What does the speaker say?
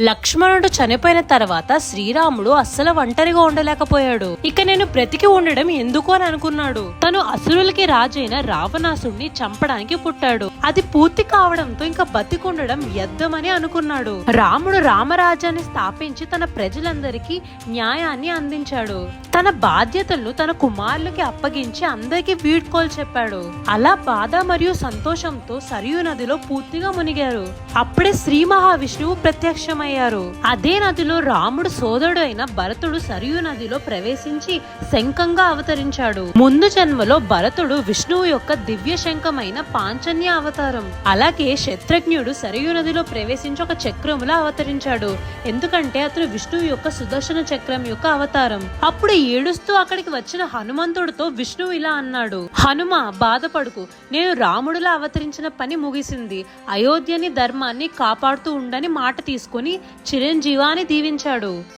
లక్ష్మణుడు చనిపోయిన తర్వాత శ్రీరాముడు అస్సలు ఒంటరిగా ఉండలేకపోయాడు. ఇక నేను బ్రతికి ఉండడం ఎందుకు అని అనుకున్నాడు. తను అసురులకి రాజైన రావణాసుడిని చంపడానికి పుట్టాడు. అది పూర్తి కావడంతో ఇంకా బతికుండడం వ్యర్థమని అనుకున్నాడు. రాముడు రామరాజ్యాన్ని స్థాపించి తన ప్రజలందరికీ న్యాయాన్ని అందించాడు. తన బాధ్యతలను తన కుమారులకి అప్పగించి అందరికీ వీడ్కోలు చెప్పాడు. అలా బాధ మరియు సంతోషంతో సరియు నదిలో పూర్తిగా మునిగారు. అప్పుడే శ్రీ మహావిష్ణువు ప్రత్యక్షమయ్యారు అదే నదిలో రాముడు సోదరుడు అయిన భరతుడు సరియు నదిలో ప్రవేశించి శంఖంగా అవతరించాడు. ముందు జన్మలో భరతుడు విష్ణువు యొక్క దివ్య శంఖమైన పాంచన్య అవతారం. అలాగే శత్రుఘ్నుడు సరియు నదిలో ప్రవేశించి ఒక చక్రములా అవతరించాడు. ఎందుకంటే అతను విష్ణువు యొక్క సుదర్శన చక్రం యొక్క అవతారం. అప్పుడు ఏడుస్తూ అక్కడికి వచ్చిన హనుమంతుడితో విష్ణువు ఇలా అన్నాడు. హనుమ బాధపడుకు. నేను రాముడిలా అవతరించిన పని ముగిసింది. అయోధ్యని ధర్మాన్ని కాపాడుతూ ఉండని మాట తీసుకుని చిరంజీవాని దీవించాడు.